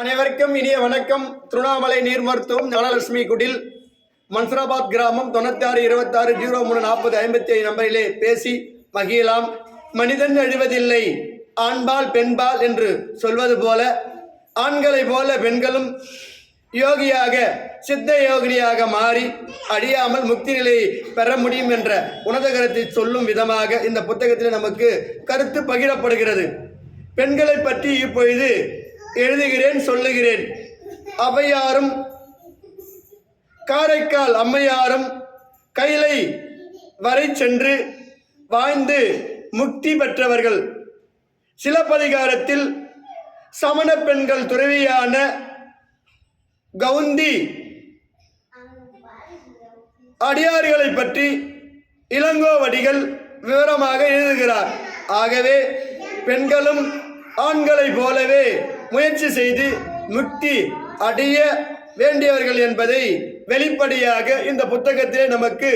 அனைவருக்கும் இனிய வணக்கம். திருவண்ணாமலை நீர் மருத்துவம் ஞானலட்சுமி குடில் மன்சராபாத் கிராமம் தொண்ணூத்தாறு இருபத்தாறு ஜீரோ மூணு நாற்பது ஐம்பத்தி ஐந்து நம்பரிலே பேசி மகிழலாம். மனிதன் அழிவதில்லை ஆண்பால் பெண்பால் என்று சொல்வது போல ஆண்களைப் போல பெண்களும் யோகியாக சித்த யோகினியாக மாறி அழியாமல் முக்தி நிலையை பெற முடியும் என்ற உணதகரத்தை கருத்தை சொல்லும் விதமாக இந்த புத்தகத்தில் நமக்கு கருத்து பகிரப்படுகிறது. பெண்களை பற்றி இப்பொழுது எழுதுகிறேன் சொல்லுகிறேன். அவையாரும் காரைக்கால் அம்மையாரும் கைலை வரை சென்று வாழ்ந்து முக்தி பெற்றவர்கள். சிலப்பதிகாரத்தில் சமண பெண்கள் துறவியான கவுந்தி அடியார்களை பற்றி இளங்கோவடிகள் விவரமாக எழுதுகிறார். ஆகவே பெண்களும் ஆண்களைப் போலவே முயற்சி செய்து முக்தி அடைய வேண்டியவர்கள் என்பதை வெளிப்படையாக இந்த புத்தகத்திலே நமக்கு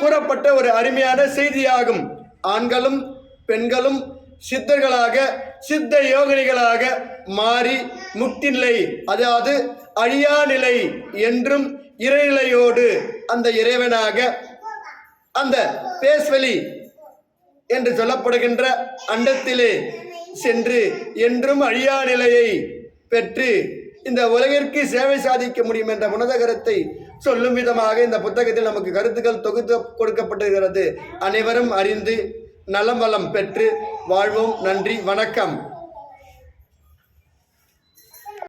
கூறப்பட்ட ஒரு அருமையான செய்தியாகும். ஆண்களும் பெண்களும் சித்தர்களாக சித்த யோகினிகளாக மாறி முக்தி நிலை அதாவது அழியா நிலை என்றும் இறைநிலையோடு அந்த இறைவனாக அந்த பேஸ்வெளி என்று சொல்லப்படுகின்ற அண்டத்திலே சென்று என்றும் அழியா நிலையை பெற்று இந்த உலகிற்கு சேவை சாதிக்க முடியும் என்ற உன்னத கருத்தை சொல்லும் விதமாக இந்த புத்தகத்தில் நமக்கு கருத்துக்கள் தொகுத்து கொடுக்கப்பட்டிருக்கிறது. அனைவரும் அறிந்து நலம் வளம் பெற்று வாழ்வோம். நன்றி. வணக்கம்.